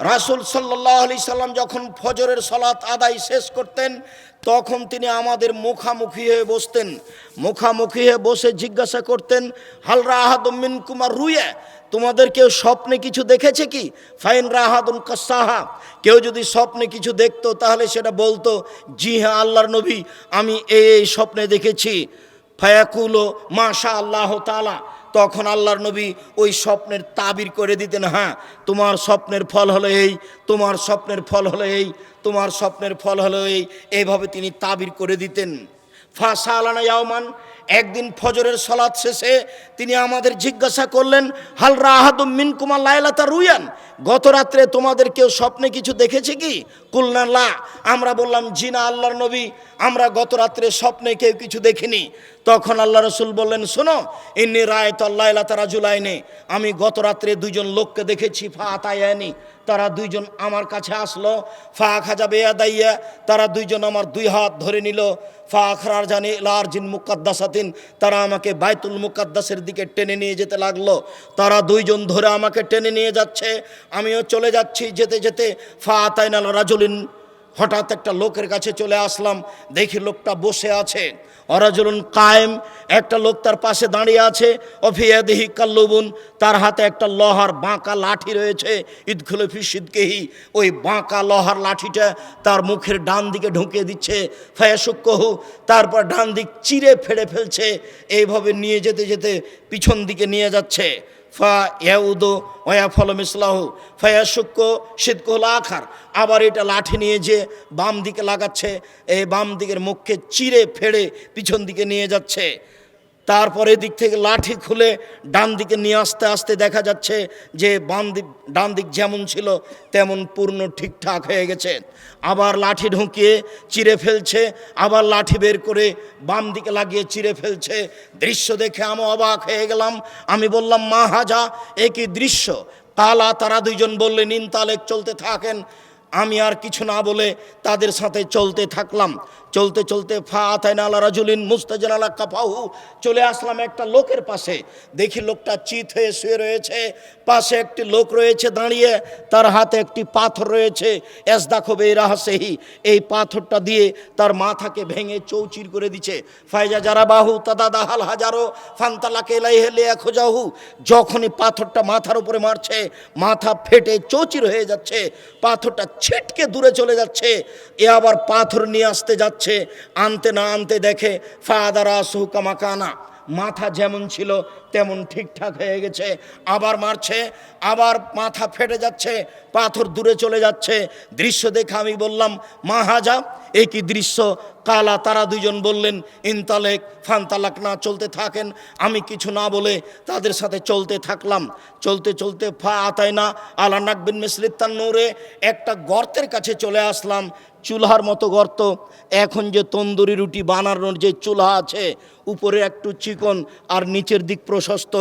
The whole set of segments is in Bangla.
রাসুল সাল্লাহ আলি সাল্লাম যখন ফজরের সলাত আদায় শেষ করতেন, তখন তিনি আমাদের মুখামুখি হয়ে বসতেন। মুখামুখি হয়ে বসে জিজ্ঞাসা করতেন হালরা আহাদমিন কুমার রুয়ে তোমাদের কেউ স্বপ্নে কিছু দেখেছে কি? ফাইন রাহাদুন কাসাহা? কেউ যদি স্বপ্নে কিছু দেখতো, তাহলে সেটা বলতো, জি হ্যাঁ আল্লাহর নবী, আমি এই স্বপ্নে দেখেছি। ফায়াকুলো মাশা আল্লাহ তালা তখন আল্লাহর নবী ওই স্বপ্নের তাবির করে দিতেন হ্যাঁ তোমার স্বপ্নের ফল হলো এই, তোমার স্বপ্নের ফল হলো এই, তোমার স্বপ্নের ফল হলো এই। এইভাবে তিনি তাবির করে দিতেন। ফাঁসা আলানা ইয়াওমান একদিন ফজরের সলাৎ শেষে তিনি আমাদের জিজ্ঞাসা করলেন হালরা রাহাদুম মিন কুমার লাইলাতা রুয়ান? গত রাত্রে তোমাদের কেউ স্বপ্নে কিছু দেখেছে কি? কুলনা, লা। আমরা বললাম, জিনা আল্লাহর নবী, আমরা গত রাত্রে স্বপ্নে কেউ কিছু দেখিনি। তখন আল্লাহ রসুল বললেন, শোনো, ইন্নি রায় তল্লাইলা তারা জুলাইনে আমি গত রাত্রে দুইজন লোককে দেখেছি ফা আতায়ানি তারা দুইজন আমার কাছে আসলো, ফা খাজা বেয়া দাইয়া তারা দুইজন আমার দুই হাত ধরে নিল, ফা আখরার জানি লার জিন মুকাদ্দাসাতিন তারা আমাকে বাইতুল মুকাদ্দাসের দিকে টেনে নিয়ে যেতে লাগল। তারা দুইজন ধরে আমাকে টেনে নিয়ে যাচ্ছে। আমিও চলে যাচ্ছি যেতে যেতে। ফা আতাইনাল রাজুলিন হঠাৎ একটা লোকের কাছে চলে আসলাম, দেখি লোকটা বসে আছে। অরাজুলুন কায়েম, একটা লোক তার পাশে দাঁড়িয়ে আছে। অফিয়াদেহি কাল্লুবুন, তার হাতে একটা লোহার বাঁকা লাঠি রয়েছে। ঈদখুলফি সিদ্কেহি, ওই বাঁকা লোহার লাঠিটা তার মুখের ডান দিকে ঢুকিয়ে দিচ্ছে। ফায়াসুক্কহু তারপর ডান দিক চিরে ফেড়ে ফেলছে। এইভাবে নিয়ে যেতে যেতে পিছন দিকে নিয়ে যাচ্ছে। ফা ইয়াউদো ওয়া ফলম ইসলাহু ফায়াসুক্ক শীতকহল আখার। আবার এটা লাঠি নিয়ে যে বাম দিকে লাগাচ্ছে, এই বাম দিকের মুখকে চিরে ফেড়ে পিছন দিকে নিয়ে যাচ্ছে। তারপরে দিক থেকে লাঠি খুলে ডান দিকে নিয়ে আসতে আসতে দেখা যাচ্ছে যে বাম দিক ডান দিক যেমন ছিল, তেমন পূর্ণ ঠিকঠাক হয়ে গেছে। আবার লাঠি ঢুকিয়ে চিরে ফেলছে, আবার লাঠি বের করে বাম দিকে লাগিয়ে চিরে ফেলছে। দৃশ্য দেখে আমি অবাক হয়ে গেলাম। আমি বললাম, মা হাজা, এ কি দৃশ্য? কালা তারা দুইজন বললেন, ইনতালেক চলতে থাকেন। আমি আর কিছু না বলে তাদের সাথে চলতে থাকলাম। চলতে চলতে ফা আতাইন আলা রাজুলিন মুস্তাজান আলা কাফাহু চলে আসলাম একটা লোকের পাশে। দেখি লোকটা চিত হয়ে শুয়ে রয়েছে। পাশে একটি লোক রয়েছে দাঁড়িয়ে। তার হাতে একটি পাথর রয়েছে। এস দেখো বে রাহাসেহি। এই পাথরটা দিয়ে তার মাথাকে ভেঙে চৌচির করে দিচ্ছে ফাইজা যারা বাহু তাদা দাহাল হাজারো ফান্তালাকে এলাই হেলে খোঁজাহু। যখনই পাথরটা মাথার উপরে মারছে, মাথা ফেটে চৌচির হয়ে যাচ্ছে। পাথরটা ছিটকে দূরে চলে যাচ্ছে। এ আবার পাথর নিয়ে আসতে যাচ্ছে। আনতে না আনতে দেখে ফাদারা সুকামাকানা মাথা যেমন ছিল তেমন ঠিকঠাক হয়ে গেছে, আবার মারছে, আবার মাথা ফেটে যাচ্ছে, পাথর দূরে চলে যাচ্ছে। দৃশ্য দেখে আমি বললাম, মা হাজা, এ কি দৃশ্য? কালা তারা দুজন বললেন, ইনতালেক, ফানতালাক, না চলতে থাকেন। আমি কিছু না বলে তাদের সাথে চলতে থাকলাম। চলতে চলতে ফা আতায় না আলা নাকবিন মিসলিত্তান নূরে একটা গর্তের কাছে চলে আসলাম। চুলহার মতো গর্ত। এখন যে তন্দুরি রুটি বানানোর যে চুলা আছে, উপরে একটু চিকন আর নিচের দিক প্রশস্ত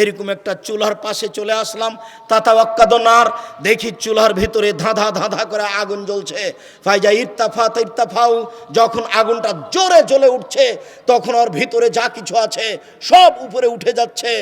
এরকম একটা চুলার পাশে চলে আসলাম। তাতাওয়াক্কাদনার দেখি চুলার ভিতরে ধাঁধা ধাঁধা করে আগুন জ্বলছে। ফাইজা ইর্তাফা ইর্তাফাও যখন আগুনটা জোরে জ্বলে উঠছে, তখন ওর ভিতরে যা কিছু আছে সব উপরে উঠে যাচ্ছে।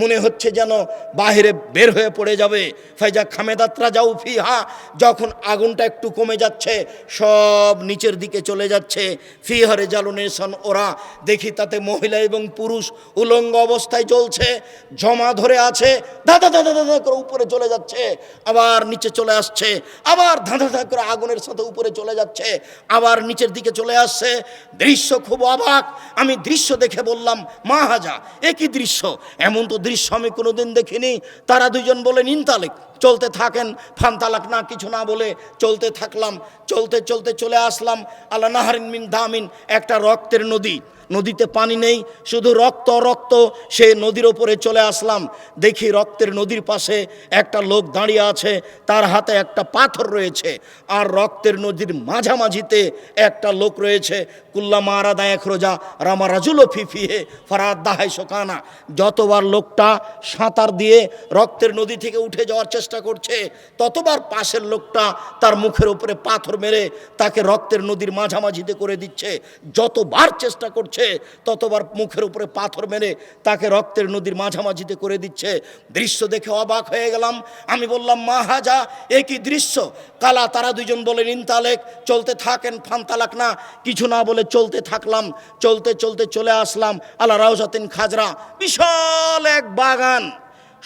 মনে হচ্ছে যেন বাহিরে বের হয়ে পড়ে যাবে। ফাইজা খামেদাত্রা যাও ফিহা, যখন আগুনটা একটু কমে যাচ্ছে, সব নিচের দিকে চলে যাচ্ছে। ফি ফিহারে জ্বালনেশন ওরা দেখি তাতে মহিলা এবং পুরুষ উলঙ্গ অবস্থায় চলছে, জমা ধরে আছে ধাঁধা ধাঁধা ধাঁধা করে উপরে চলে যাচ্ছে, আবার নিচে চলে আসছে, আবার ধাঁধা ধাঁধা করে আগুনের সাথে উপরে চলে যাচ্ছে, আবার নিচের দিকে চলে আসছে। দৃশ্য খুব অবাক। আমি দৃশ্য দেখে বললাম, মা হাজা একই দৃশ্য? এমন তো দৃশ্য আমি কোনোদিন দেখিনি। তারা দুজন বলেন ইনতালেক। চলতে থাকেন, ফান্তালাক না, কিছু না বলে চলতে থাকলাম, চলতে চলতে চলে আসলাম আল্লাহ নাহারিন মিন দামিন, একটা রক্তের নদী। নদীতে পানি নেই, শুধু রক্ত রক্ত সে নদীর ওপরে চলে আসলাম। দেখি রক্তের নদীর পাশে একটা লোক দাঁড়িয়ে আছে, তার হাতে একটা পাথর রয়েছে, আর রক্তের নদীর মাঝামাঝিতে একটা লোক রয়েছে। কুল্লা মারা দায়ক রোজা, রামা রাজুলো ফিফিহে ফারাদ দাহাই শোকানা। যতবার লোকটা সাঁতার দিয়ে রক্তের নদী থেকে উঠে যাওয়ার চেষ্টা চেষ্টা করছে, ততবার পাশের লোকটা তার মুখের উপরে পাথর মেরে তাকে রক্তের নদীর মাঝামাঝিতে করে দিচ্ছে। যতবার চেষ্টা করছে, ততবার মুখের উপরে পাথর মেরে তাকে রক্তের নদীর মাঝামাঝিতে করে দিচ্ছে। দৃশ্য দেখে অবাক হয়ে গেলাম। আমি বললাম মা হাজা এ কি দৃশ্য? কালা তারা দুইজন বলেন ইনতালেক চলতে থাকেন ফান্তালাক না? কিছু না বলে চলতে থাকলাম, চলতে চলতে চলে আসলাম আল্লাহ রাউজাতিন খাজরা। বিশাল এক বাগান।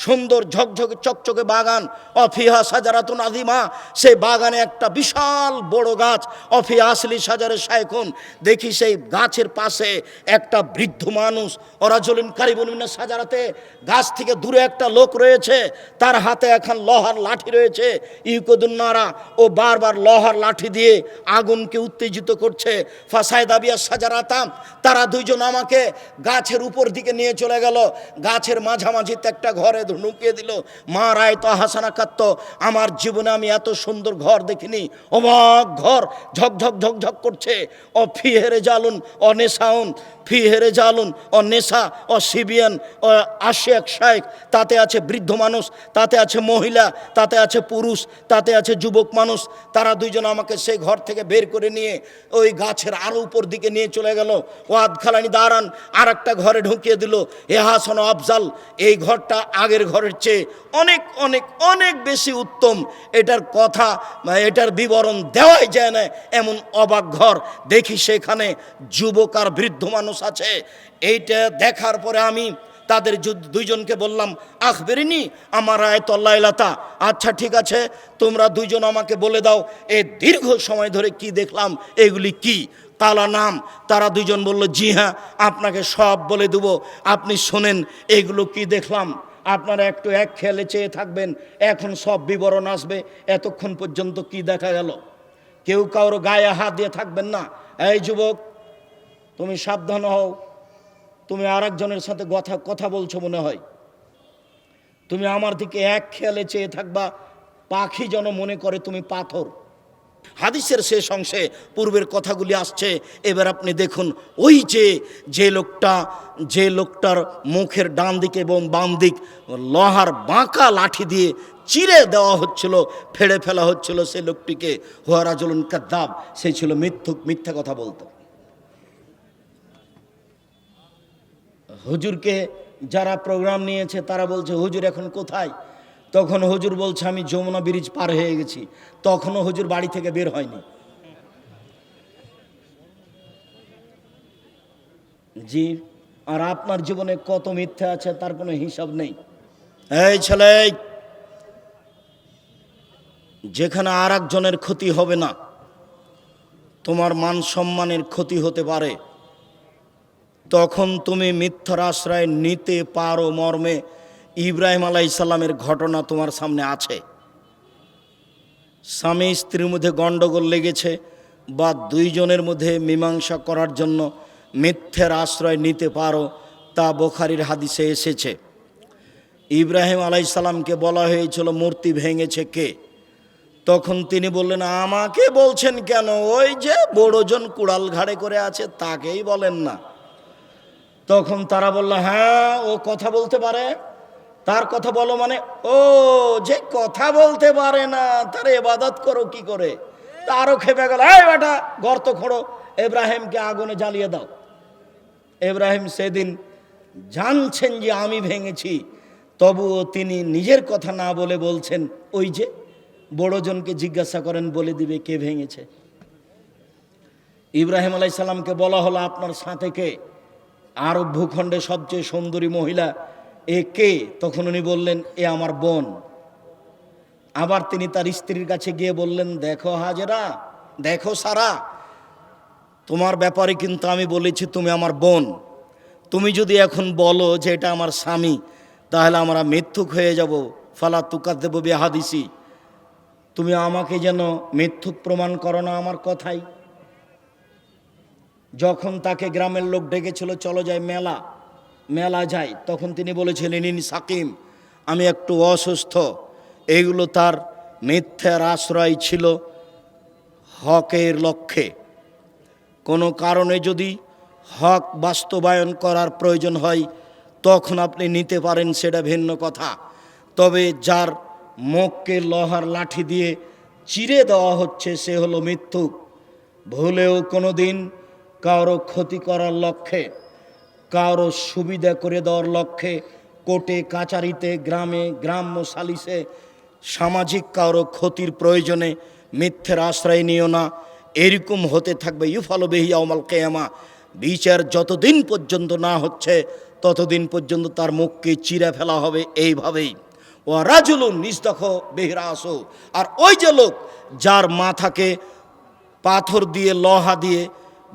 সুন্দর ঝকঝকে চকচকে বাগান। অফিহা সাজারাতুন আদিমা সেই বাগানে একটা বিশাল বড় গাছ। অফিয়া আসলি সাজারে শায়খুন দেখি সেই গাছের পাশে একটা বৃদ্ধ মানুষ। অরাজলিন কারিবুলিনা সাজারাতে। গাছ থেকে দূরে একটা লোক রয়েছে। তার হাতে এখন লহার লাঠি রয়েছে। ইউকদুন্নারা ও বারবার লহার লাঠি দিয়ে আগুনকে উত্তেজিত করছে। ফাসায় দাবিয়া সাজারাতাম তারা দুইজন আমাকে গাছের উপর দিকে নিয়ে চলে গেল। গাছের মাঝামাঝিতে একটা ঘরে ঢুকিয়ে দিল। মা রায় তো হাসানা কাত্ত আমার জীবনে আমি এত সুন্দর ঘর দেখিনি। অবাক ঘর ঝকঝক ঝকঝক করছে। অফি হেরে জালুন ও নেশাউন ফি হেরে জালুন ও নেশা ও সিবিয়ান ও আশেক শায়েক তাতে আছে বৃদ্ধ মানুষ, তাতে আছে মহিলা, তাতে আছে পুরুষ, তাতে আছে যুবক মানুষ, তারা দুইজন আমাকে সেই ঘর থেকে বের করে নিয়ে ওই গাছের আরও উপর দিকে নিয়ে চলে গেল। ও আধখালানি দাঁড়ান আর একটা ঘরে ঢুকিয়ে দিল। হাসন আফজাল, এই ঘরটা আগের ঘরের চেয়ে অনেক অনেক অনেক বেশি উত্তম। এটার কথা, এটার বিবরণ দেওয়াই যায় না, এমন অবাক ঘর। দেখি সেখানে যুবক আর বৃদ্ধ মানুষ আছে। এইটা দেখার পরে আমি তাদের দুইজনকে বললাম, আখবেরিনি, আমার আয় আয়তল্লাইলাতা আচ্ছা ঠিক আছে, তোমরা দুইজন আমাকে বলে দাও, এ দীর্ঘ সময় ধরে কি দেখলাম, এগুলি কি? কালা নাম। তারা দুইজন বলল, জি হ্যাঁ আপনাকে সব বলে দেব। আপনি শোনেন, এগুলো কি দেখলাম? আপনারা একটু এক খেয়ালে চেয়ে থাকবেন, এখন সব বিবরণ আসবে, এতক্ষণ পর্যন্ত কি দেখা গেল? কেউ কারও গায়ে হাত দিয়ে থাকবেন না। এই যুবক তুমি সাবধান হও। তুমি আর একজনের সাথে কথা কথা বলছো মনে হয়। তুমি আমার দিকে এক খেয়ালে চেয়ে থাকবা, পাখি যেন মনে করে তুমি পাথর। হাদিসের শেষ অংশে পূর্বের কথাগুলি আসছে, এবার আপনি দেখুন, ওই যে যে লোকটা, যে লোকটার মুখের ডান দিকে এবং বাম দিক লোহার বাঁকা লাঠি দিয়ে চিরে দেওয়া হচ্ছিল, ফেড়ে ফেলা হচ্ছিল সেই লোকটিকে। হুয়ারাজুলুন কাদ্দাব, সে ছিল মিথ্যুক, মিথ্যা কথা বলতো। হুজুরকে যারা প্রোগ্রাম নিয়েছে, তারা বলছে, হুজুর এখন কোথায়? তখন হুজুর বলছে, আমি যমুনা ব্রিজ পার হয়ে গেছি। তখনও হুজুর বাড়ি থেকে বের হয়নি। জি, আর আপনার জীবনে কত মিথ্যা আছে, তার কোনো হিসাব নেই। এই ছেলে, যেখানে আর ক্ষতি হবে না, তোমার মান সম্মানের ক্ষতি হতে পারে। তখন তুমি মিথ্যার আশ্রয় নিতে পারো মর্মে। ইব্রাহিম আলাইসাল্লামের ঘটনা তোমার সামনে আছে। স্বামী স্ত্রীর মধ্যে গণ্ডগোল লেগেছে বা দুইজনের মধ্যে মীমাংসা করার জন্য মিথ্যের আশ্রয় নিতে পারো তা বোখারির হাদিসে এসেছে। ইব্রাহিম আলাইসাল্লামকে বলা হয়েছিল, মূর্তি ভেঙেছে কে? তখন তিনি বললেন, আমাকে বলছেন কেন? ওই যে বড়জন কুড়াল ঘাড়ে করে আছে, তাকেই বলেন না। তখন তারা বলল হ্যাঁ ও কথা বলতে পারে। তার কথা বলো মানে ও, যে কথা বলতে পারে না, তার এবাদত করো কি করে? তারও খেপে গেল, এই বেটা, গর্ত খোঁড়ো, এব্রাহিমকে আগুনে জ্বালিয়ে দাও। এব্রাহিম সেদিন জানছেন যে আমি ভেঙেছি, তবুও তিনি নিজের কথা না বলে বলছেন, ওই যে, বড়জনকে জিজ্ঞাসা করেন, বলে দিবে কে ভেঙেছে। ইব্রাহিম আলাইসাল্লামকে বলা হলো, আপনার সাথে কে? আরব ভূখণ্ডে সবচেয়ে সুন্দরী মহিলা এ কে? তখন উনি বললেন, এ আমার বোন। আবার তিনি তার স্ত্রীর কাছে গিয়ে বললেন, দেখো হাজেরা, দেখো সারা। তোমার ব্যাপারে কিন্তু আমি বলেছি, তুমি আমার বোন। তুমি যদি এখন বলো যে এটা আমার স্বামী, তাহলে আমরা মিথ্যুক হয়ে যাব। ফালা তুকার দেব বেহাদিসি। তুমি আমাকে যেন মিথ্যুক প্রমাণ করো না আমার কথাই। যখন তাকে গ্রামের লোক ডেকেছিল, চলো যায় মেলা। মেলা যায় তখন তিনি বলেছিলেন, ইনি সাকিম, আমি একটু অসুস্থ। এইগুলো তার মিথ্যার আশ্রয় ছিল হকের লক্ষ্যে। কোনো কারণে যদি হক বাস্তবায়ন করার প্রয়োজন হয়, তখন আপনি নিতে পারেন, সেটা ভিন্ন কথা। তবে যার মুখকে লোহার লাঠি দিয়ে চিরে দেওয়া হচ্ছে, সে হলো মৃত্যুক ভুলেও কোনো দিন কারও ক্ষতি করার লক্ষ্যে, কারও সুবিধা করে দেওয়ার লক্ষ্যে, কোর্টে, কাচারিতে, গ্রামে, গ্রাম্য সালিসে, সামাজিক কারও ক্ষতির প্রয়োজনে মিথ্যের আশ্রয় নিও না। এরকম হতে থাকবে ইউফালো ওমাল কেয়ামা। বিচার যতদিন পর্যন্ত না হচ্ছে, ততদিন পর্যন্ত তার মুখকে চিরে ফেলা হবে এইভাবেই। ও রাজুলুন নিস্তখ বেহরা আসো আর ওই যে লোক যার মাথাকে পাথর দিয়ে, লহা দিয়ে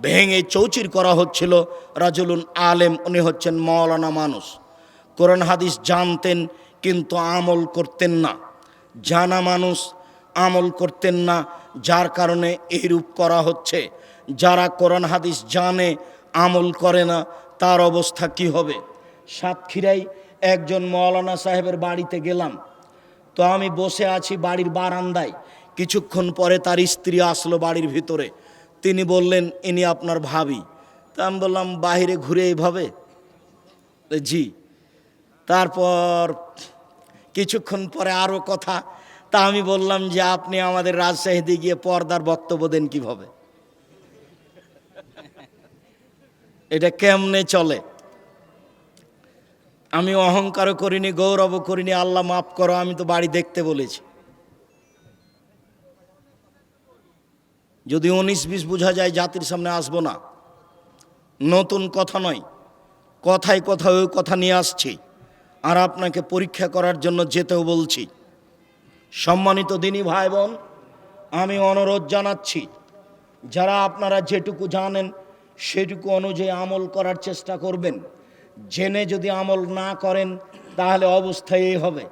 ভেঙে চৌচির করা হচ্ছিল। রাজুলুন আলেম, উনি হচ্ছেন মৌলানা মানুষ। কোরআন হাদিস জানতেন, কিন্তু আমল করতেন না। জানা মানুষ আমল করতেন না, যার কারণে এইরূপ করা হচ্ছে। যারা কোরআন হাদিস জানে, আমল করে না, তার অবস্থা কি হবে? সাতক্ষীরাই একজন মৌলানা সাহেবের বাড়িতে গেলাম। তো আমি বসে আছি বাড়ির বারান্দায়। কিছুক্ষণ পরে তার স্ত্রী আসলো বাড়ির ভিতরে। তিনি বললেন, ইনি আপনার ভাবি। তা আমি বললাম, বাহিরে ঘুরে এইভাবে? জি। তারপর কিছুক্ষণ পরে আরও কথা, তা আমি বললাম যে, আপনি আমাদের রাজশাহীতে গিয়ে পর্দার বক্তব্য দেন কীভাবে? এটা কেমনে চলে? আমি অহংকারও করিনি, গৌরবও করিনি, আল্লাহ মাফ করো, আমি তো বাড়ি দেখতে বলেছি। যদি উনিশ বিশ বোঝা যায়, জাতির সামনে আসব না। নতুন কথা নয়। কথায় কথা ওই কথা নিয়ে আসছি। আর আপনাকে পরীক্ষা করার জন্য যেতেও বলছি। সম্মানিত দিনী ভাই বোন আমি অনুরোধ জানাচ্ছি, যারা আপনারা যেটুকু জানেন, সেটুকু অনুযায়ী আমল করার চেষ্টা করবেন। জেনে যদি আমল না করেন, তাহলে অবস্থা এই হবে।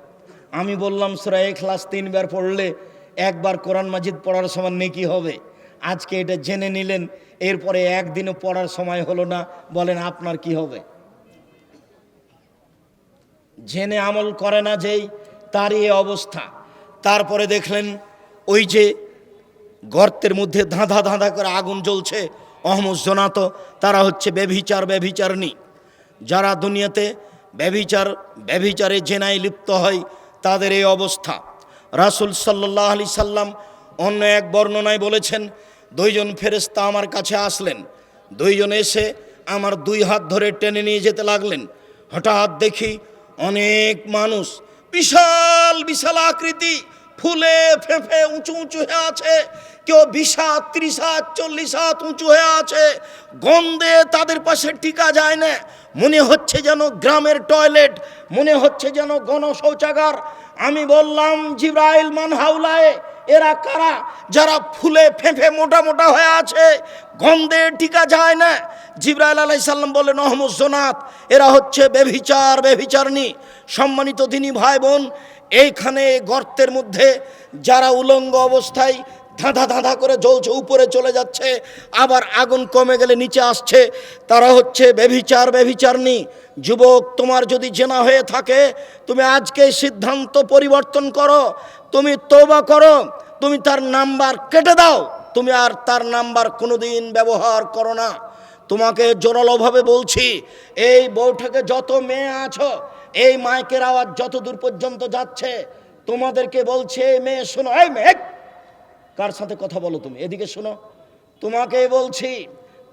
আমি বললাম, সুরা ক্লাস তিনবার পড়লে একবার কোরআন মাজিদ পড়ার সময় নেকি হবে। আজকে এটা জেনে নিলেন, এরপরে একদিনও পড়ার সময় হলো না, বলেন আপনার কি হবে? জেনে আমল করে না যেই, তারই এ অবস্থা। তারপরে দেখলেন, ওই যে গর্তের মধ্যে ধাঁধা ধাঁধা করে আগুন জ্বলছে অহমদ জনাত, তারা হচ্ছে ব্যভিচার ব্যভিচারণী। যারা দুনিয়াতে ব্যভিচার ব্যভিচারে জেনায় লিপ্ত হয়, তাদের এই অবস্থা। রাসুল সাল্লাহ আলি সাল্লাম অন্য এক বর্ণনায় বলেছেন দুইজন ফেরেস্তা আমার কাছে আসলেন। দুইজন এসে আমার দুই হাত ধরে টেনে নিয়ে যেতে লাগলেন। হঠাৎ দেখি অনেক মানুষ, বিশাল বিশাল আকৃতি, ফুলে ফেঁফে উঁচু উঁচু হয়ে আছে। কেউ বিশ হাত, ত্রিশ হাত, চল্লিশ হাত উঁচু হয়ে আছে। গন্ধে তাদের পাশে টিকা যায় না। মনে হচ্ছে যেন গ্রামের টয়লেট, মনে হচ্ছে যেন গণ শৌচাগার আমি বললাম, জিব্রাইল মানহাউলায় এরা কারা? যারা ফুলে ফেঁফে মোটা মোটা হয়ে আছে, গন্ধে টিকা যায় না। জিব্রাইল আলাইসাল্লাম বললেন অহমদ জোনাত এরা হচ্ছে বেভিচার বেভিচারণী সম্মানিত দিনী ভাই বোন এইখানে গর্তের মধ্যে যারা উলঙ্গ অবস্থায় ধাঁধা ধাঁধা করে জ্বলছে, উপরে চলে যাচ্ছে, আবার আগুন কমে গেলে নিচে আসছে, তারা হচ্ছে বেভিচার বেভিচারণী যুবক, তোমার যদি জেনা হয়ে থাকে, তুমি আজকে সিদ্ধান্ত পরিবর্তন করো। তুমি তৌবা করো, তুমি তার নাম্বার কেটে দাও, তুমি আর তার নাম্বার কোনোদিন ব্যবহার করো না। তোমাকে জোরালোভাবে বলছি, এই বউঠাকে যত মেয়ে আছো, এই মাইকের আওয়াজ যত দূর পর্যন্ত যাচ্ছে, তোমাদেরকে বলছে, এই মেয়ে শোনো, এই মেয়ে, কার সাথে কথা বলো তুমি? এদিকে শোনো। তোমাকে বলছি,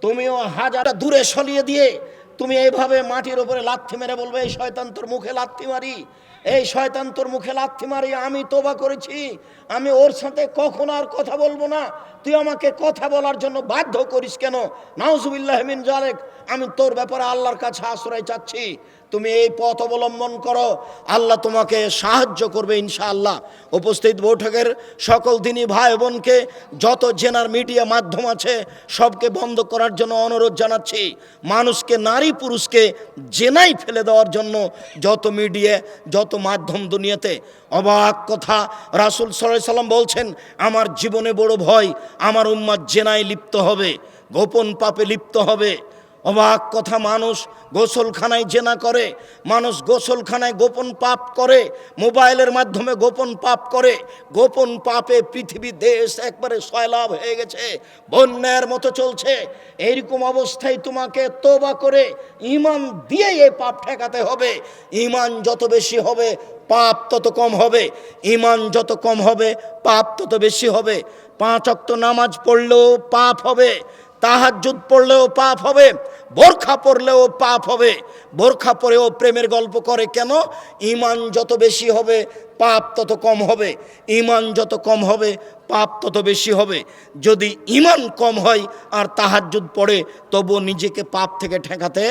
তুমিও হাজারটা দূরে সরিয়ে দিয়ে তুমি এইভাবে মাটির উপরে লাথি মেরে বলবে, এই শয়তান তোর মুখে লাথি মারি, এই শয়তান তোর মুখে লাথি মারি, আমি তোবা করেছি, আমি ওর সাথে কখন আর কথা বলব না, তুই আমাকে কথা বলার জন্য বাধ্য করিস কেন? নাউজুবিল্লাহমিন জালেক আমি তোর ব্যাপারে আল্লাহর কাছে আশ্রয় চাচ্ছি। তুমি এই পথ অবলম্বন করো। আল্লাহ তোমাকে সাহায্য করবে ইনশাআল্লাহ। উপস্থিত বৈঠকের সকল দিনই ভাই বোনকে, যত জেনার মিডিয়া মাধ্যম আছে, সবকে বন্ধ করার জন্য অনুরোধ জানাচ্ছি। মানুষকে, নারী পুরুষকে জেনাই ফেলে দেওয়ার জন্য যত মিডিয়া, যত মাধ্যম দুনিয়াতে। অবাক কথা, রাসুল সাল্লাহ সাল্লাম বলছেন, আমার জীবনে বড় ভয়, আমার উম্মাদ জেনায় লিপ্ত হবে, গোপন পাপে লিপ্ত হবে। অবাক কথা, মানুষ গোসলখানায় জেনা করে, মানুষ গোসলখানায় গোপন পাপ করে, মোবাইলের মাধ্যমে গোপন পাপ করে, গোপন পাপে পৃথিবী, দেশ একবারে সয়লাভ হয়ে গেছে, বন্যার মতো চলছে। এইরকম অবস্থায় তোমাকে তোবা করে ইমান দিয়ে এই পাপ ঠেকাতে হবে। ইমান যত বেশি হবে, পাপ তত কম হবে। ইমান যত কম হবে, পাপ তত বেশি হবে। পাঁচ অক্ত নামাজ পড়লেও পাপ হবে। তাহাজ্জুদ পড়লেও পাপ হবে, বোরখা পড়লেও পাপ হবে। বোরখা পরেও প্রেমের গল্প করে কেন? ইমান যত বেশি হবে, পাপ তত কম হবে। ইমান যত কম হবে, পাপ তত বেশি হবে। যদি ইমান কম হয় আর তাহাজুদ পড়ে তবু নিজেকে পাপ থেকে ঠেকাতে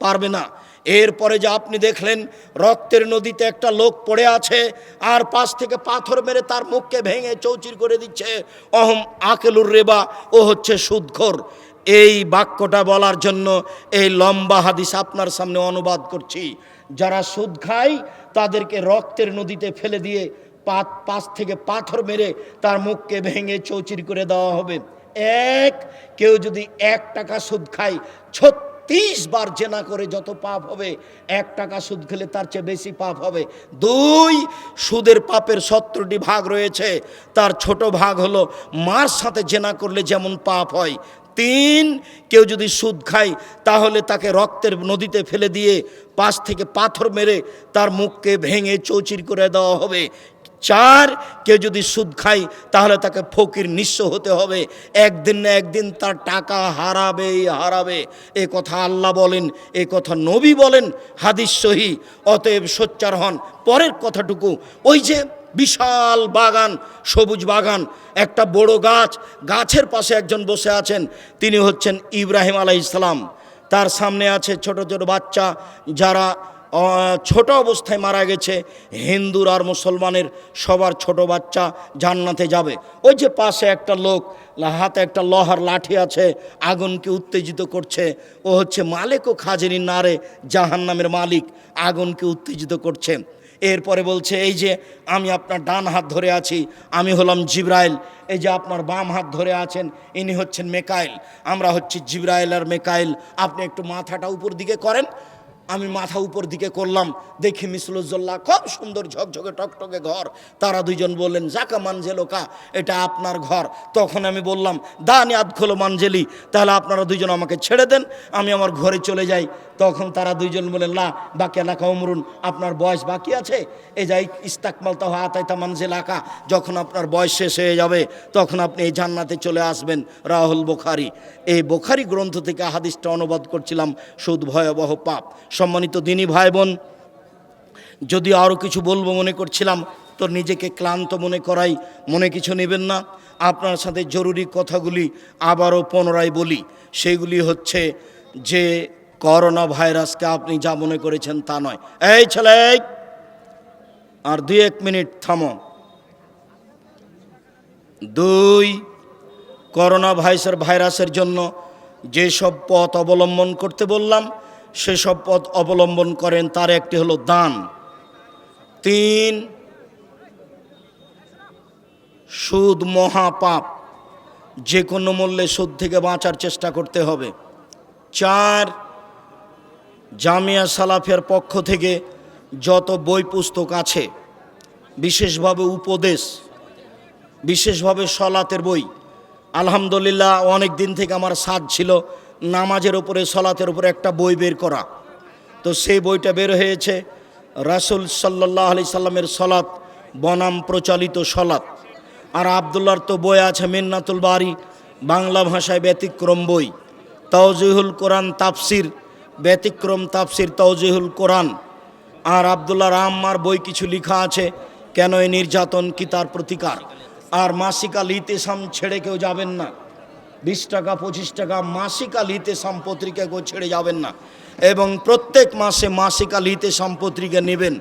পারবে না। এরপরে যে আপনি দেখলেন রক্তের নদীতে একটা লোক পড়ে আছে আর পাশ থেকে পাথর মেরে তার মুখকে ভেঙে চৌচির করে দিচ্ছে। অহম আকেলুর রেবা, ও হচ্ছে সুদখোর। এই বাক্যটা বলার জন্য এই লম্বা হাদিস আপনার সামনে অনুবাদ করছি। যারা সুদ খায়, তাদেরকে রক্তের নদীতে ফেলে দিয়ে পাত, পাশ থেকে পাথর মেরে তার মুখকে ভেঙে চৌচির করে দেওয়া হবে। এক, কেউ যদি এক টাকা সুদ খায় ছত্রিশ বার জেনা করে যত পাপ হবে, এক টাকা সুদ খেলে তার চেয়ে বেশি পাপ হবে। দুই, সুদের পাপের সত্তরটি ভাগ রয়েছে, তার ছোট ভাগ হলো মার সাথে জেনা করলে যেমন পাপ হয়। তিন, কেউ যদি সুদ খায়, তাহলে তাকে রক্তের নদীতে ফেলে দিয়ে পাশ থেকে পাথর মেরে তার মুখকে ভেঙে চৌচির করে দেওয়া হবে। চার, কেউ যদি সুদ খায়, তাহলে তাকে ফকির নিঃস্ব হতে হবে। একদিন না একদিন তার টাকা হারাবেই হারাবে। এ কথা আল্লাহ বলেন, এ কথা নবী বলেন, হাদিস সহি। অতএব সোচ্চার হন। পরের কথাটুকু, ওই যে বিশাল বাগান, সবুজ বাগান, একটা বড় গাছ, গাছের পাশে একজন বসে আছেন। তিনি হচ্ছেন ইব্রাহিম আলাইসালাম তার সামনে আছে ছোট ছোট বাচ্চা, যারা ছোট অবস্থায় মারা গেছে। হিন্দুর আর মুসলমানের সবার ছোট বাচ্চা জান্নাতে যাবে। ওই যে পাশে একটা লোক হাতে একটা লোহার লাঠি আছে, আগুনকে উত্তেজিত করছে। ও হচ্ছে মালিক ও খাজেরি নারে জাহান নামের মালিক, আগুনকে উত্তেজিত করছে। এরপরে বলছে, এই যে আমি আপনার ডান হাত ধরে আছি, আমি হলাম জিব্রাইল। এই যে আপনার বাম হাত ধরে আছেন, ইনি হচ্ছেন মেকাইল। আমরা হচ্ছি জিব্রাইল আর মেকাইল। আপনি একটু মাথাটা উপর দিকে করেন আমি মাথা উপর দিকে করলাম, দেখি মিসলুজ্জোল্লা খুব সুন্দর ঝকঝকে টকটকে ঘর। তারা দুইজন বললেন জাকা মানজেলোকা, এটা আপনার ঘর। তখন আমি বললাম দানি খোলো মানজেলি, তাহলে আপনারা দুজন আমাকে ছেড়ে দেন, আমি আমার ঘরে চলে যাই। তখন তারা দুইজন বললেন লা বাকি এলাকা অমরুন আপনার বয়স বাকি আছে? এ যাই ইস্তাকমাল তাহ আতাইতা মানজেল আঁকা, যখন আপনার বয়স শেষ হয়ে যাবে, তখন আপনি এই জান্নাতে চলে আসবেন। রাহুল বোখারি। এই বোখারি গ্রন্থ থেকে হাদিসটা অনুবাদ করছিলাম, সুদ ভয়াবহ পাপ। সম্মানিত দিনী ভাই বোন যদি আরও কিছু বলব মনে করছিলাম, তো নিজেকে ক্লান্ত মনে করাই, মনে কিছু নেবেন না। আপনার সাথে জরুরি কথাগুলি আবারও পুনরায় বলি। সেগুলি হচ্ছে যে করোনা ভাইরাসকে আপনি যা মনে করেছেন তা নয়। এই ছেলে! আর দুই এক মিনিট থামো। দুই করোনা ভাইরাসের ভাইরাসের জন্য যেসব পথ অবলম্বন করতে বললাম, সেসব পথ অবলম্বন করেন তার একটি হলো দান। তিন, সুদ মহাপাপ, যে কোনো মূল্যে সুদ থেকে বাঁচার চেষ্টা করতে হবে। চার জামিয়া সালাফিয়ার পক্ষ থেকে যত বই পুস্তক আছে, বিশেষভাবে উপদেশ, বিশেষভাবে সলাতের বই, আলহামদুলিল্লাহ অনেক দিন থেকে আমার সাথ ছিল, নামাজের উপরে, সলাতের উপরে একটা বই বের করা। তো সেই বইটা বের হয়েছে রাসুল সাল্লাহ আলি সাল্লামের সলাৎ, বনাম প্রচলিত সলাৎ। আর আবদুল্লার তো বই আছে মিন্নাতুল বাড়ি বাংলা ভাষায় ব্যতিক্রম বই। তাওজিহুল কোরআন তাফসির ব্যতিক্রম তাফসির তৌজিহুল কোরআন। আর আবদুল্লাহ রাম্মার বই কিছু লিখা আছে, কেন এই নির্যাতন কি তার প্রতিকার? আর মাসিকা লিতেসাম ছেড়ে কেউ যাবেন না। বিশ টাকা, পঁচিশ টাকা, মাসিকা লিতেসাম পত্রিকা কেউ ছেড়ে যাবেন না। এবং প্রত্যেক মাসে মাসিকা লিতেসাম পত্রিকা নেবেন।